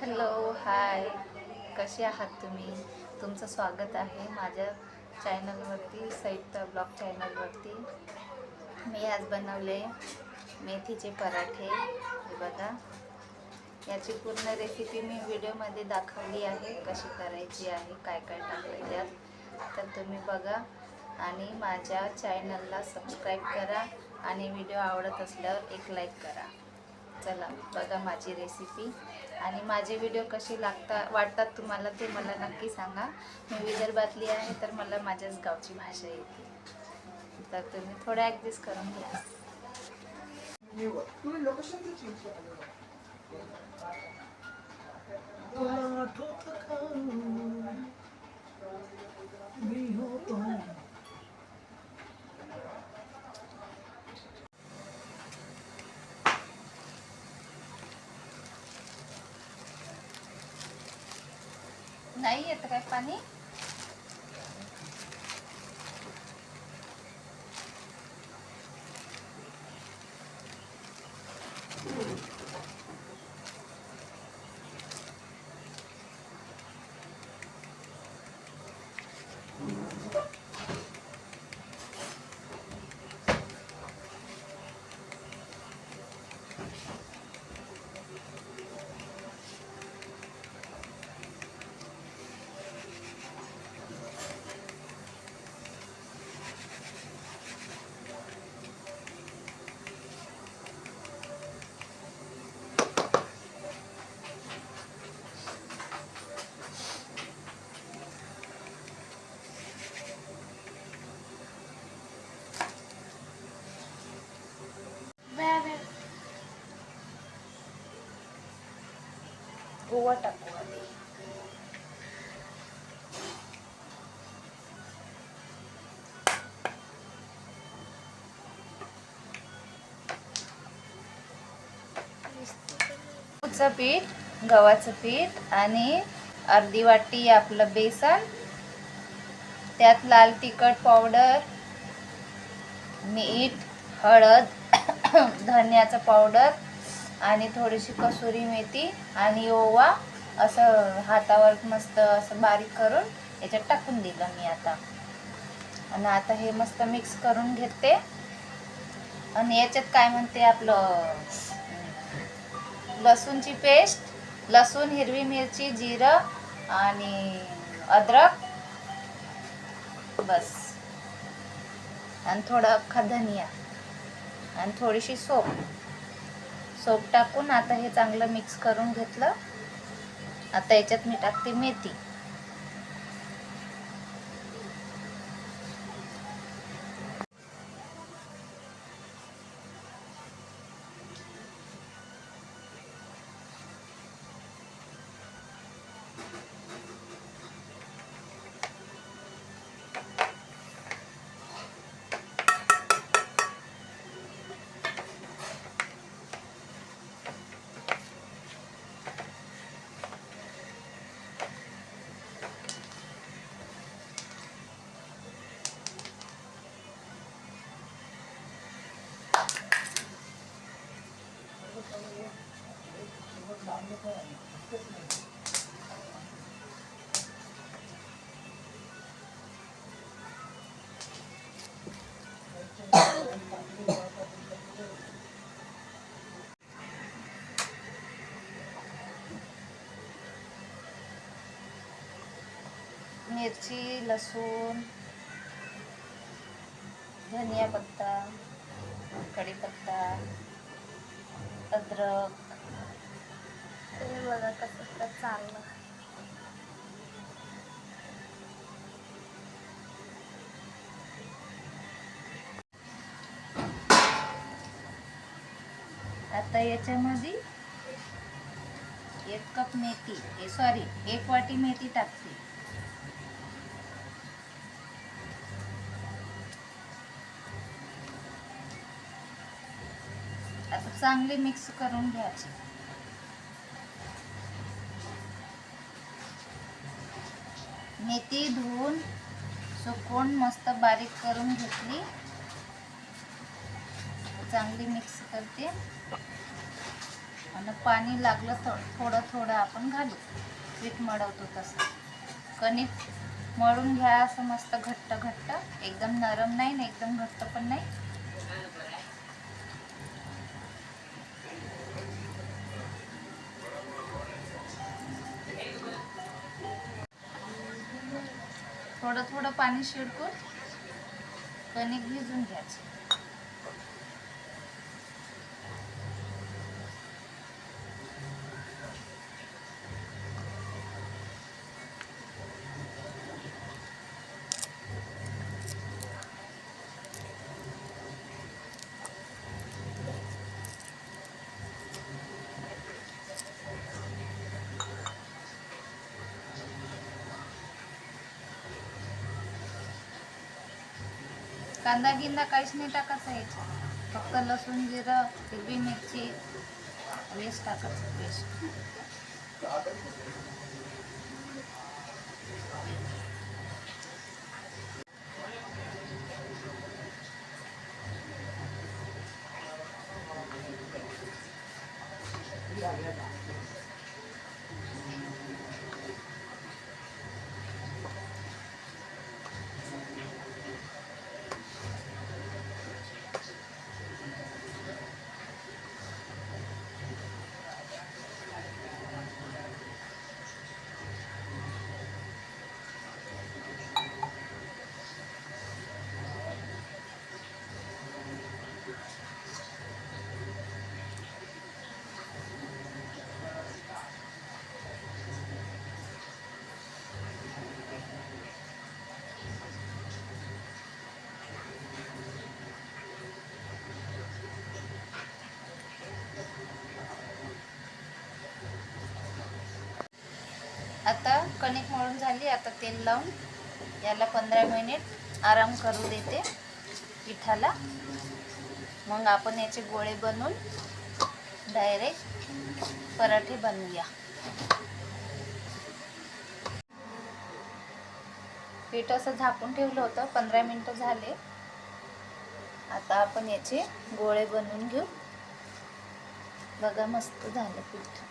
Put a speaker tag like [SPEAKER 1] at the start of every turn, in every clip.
[SPEAKER 1] Hello hi. कसे आहात तुम्ही? तुमचं स्वागत आहे माझ्या चॅनलवरती सैत ब्लॉग चॅनलवरती. मी आज बनवले मेथीचे पराठे. हे बघा. याची पूर्ण रेसिपी मी व्हिडिओमध्ये दाखवली आहे कशी करायची आहे काय काय टाकलं त्यात तर तुम्ही बघा आणि माझ्या चॅनलला सबस्क्राईब करा आणि व्हिडिओ आवडत असल्यावर एक लाईक करा. चला बघा माझी रेसिपी आणि माझे व्हिडिओ कसे लागता वाटतात तुम्हाला ते मला नक्की सांगा. मी विदर्भातली आहे तर मला माझ्याच गावची भाषा येते. तर तुम्ही थोडं ॲडजस्ट करून घ्या.
[SPEAKER 2] तुम्ही लोकेशनचं चेंज मी होतो.
[SPEAKER 1] नाही येतं काय पाणी ओवा टाकू आधी पीठ गव्हाचं पीठ आणि अर्धी वाटी आपलं बेसन. त्यात लाल तिखट पावडर मीठ हळद धन्याचं पावडर आणि थोडीशी कसुरी मेथी आणि ओवा असं हातावर मस्त असं बारीक करून याच्यात टाकून दिलं मी आता. आणि आता हे मस्त मिक्स करून घेते. आणि याच्यात काय म्हणते आपलं लसूणची पेस्ट लसूण हिरवी मिरची जिरं आणि अद्रक. बस. आणि थोडं अख्खा धनिया. आणि थोडीशी सोप. सोप टाकून आता हे चांगलं मिक्स करून घेतलं. आता याच्यात मी टाकते मेथी. मिरची लसूण धनिया पत्ता कढीपत्ता अद्रक. बघा कसं तर चाललं. आता याच्यामध्ये एक कप मेथी सॉरी एक वाटी मेथी टाकते. चांगले मिक्स करून घ्यायचे. मेथी धुवून सुकवून मस्त बारीक करून घेतली. चांगली मिक्स करते. आणि पाणी लागलं थोडं थोडं थोडं आपण घालू. पीठ मळवतो तसं. कणिक मळून घ्या असं मस्त घट्ट घट्ट. एकदम नरम नाही ना एकदम घट्ट पण नाही. थोडं थोडं पाणी शिडकून कणिक भिजून घ्यायचं. कांदा गिंदा काहीच नाही टाकायचा याच्यात फक्त लसूण जिरं हिरवी मिरची वेस्ट टाकायचं पेस्ट yeah. कणिक मळून झाली. आता तेल लावून याला पंधरा मिनिट आराम करू देते पिठाला. मग आपण याचे गोळे बनवून डायरेक्ट पराठे बनवूया. पीठ असं झाकून ठेवलं होतं. पंधरा मिनटं झाले. आता आपण याचे गोळे बनवून घेऊ. बघा मस्त झालं पीठ.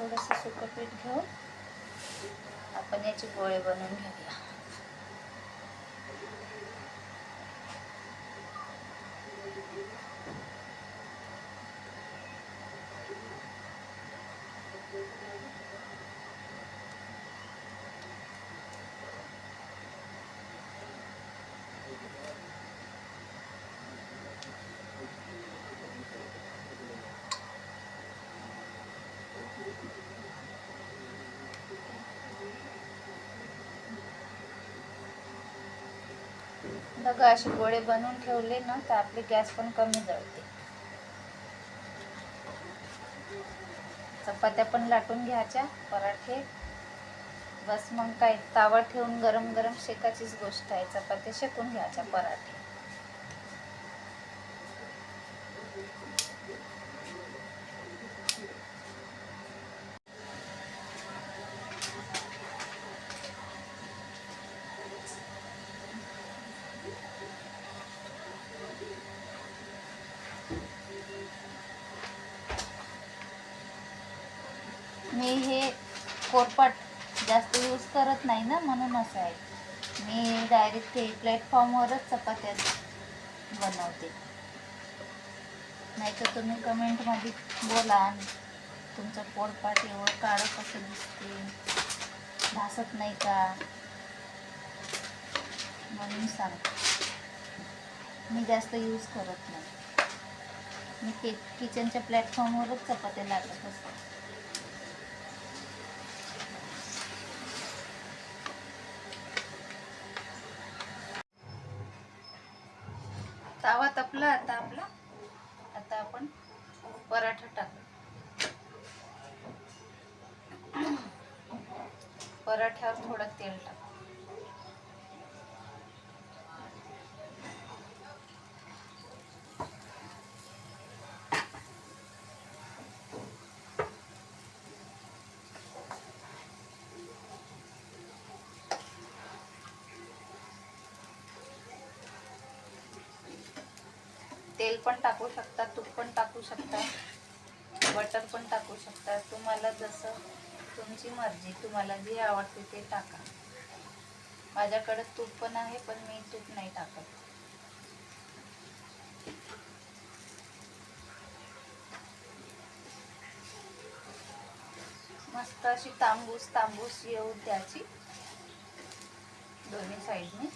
[SPEAKER 1] थोडंसं सुकं पीठ घेऊन आपण याचे गोळे बनवून घेऊया. बघा असे गोळे बनवून ठेवले ना तर आपली गॅस पण कमी जळते. चपात्या पण लाटून घ्यायच्या पराठे. बस मग काय तावा ठेवून गरम गरम शेकाचीच गोष्ट आहे. चपात्या शेकून घ्यायच्या पराठे. मी हे कोरपाट जास्त यूज करत नाही ना म्हणून असं आहे. मी डायरेक्ट ते प्लॅटफॉर्मवरच चपात्या बनवते. नाही तर तुम्ही कमेंटमध्ये बोला तुमचं पोळपाट एवढं काळं कसं दिसते भासत नाही का? म्हणून सांग मी जास्त यूज करत नाही. मी कि किचनच्या प्लॅटफॉर्मवरच चपात्या लागत असतो. तापला आता आपला. आता आपण पराठा टाकू. पराठ्यावर थोडं तेल टाकू. पण टाकू शकता तूप पण टाकू शकता बटर पण टाकू शकता. तुम्हाला जसं तुमची मर्जी तुम्हाला जे आवडते ते टाका. माझ्याकडे तूप पण आहे पण मी तूप नाही टाकत. मस्त अशी तांबूस तांबूस येऊ द्याची दोन्ही साईडने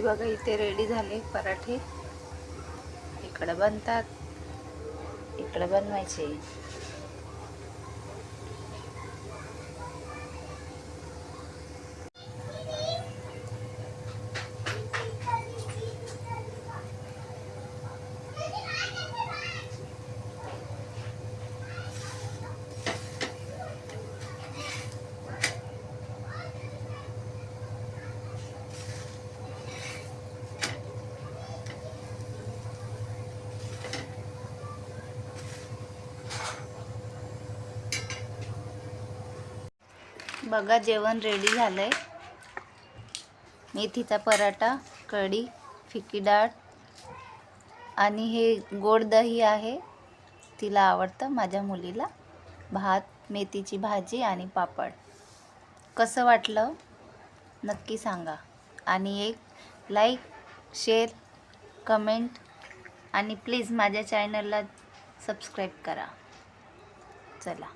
[SPEAKER 1] हे बघा इथे रेडी झाले पराठे. इकडं बनतात इकडं बनवायचे. बघा जेवण रेडी झालं आहे मेथीचा पराठा कढी फिकी डाळ आणि हे गोड दही आहे. तिला आवडतं माझ्या मुलीला. भात मेथीची भाजी आणि पापड. कसं वाटलं? नक्की सांगा. आणि एक लाईक शेअर कमेंट आणि प्लीज माझ्या चॅनलला सबस्क्राईब करा. चला.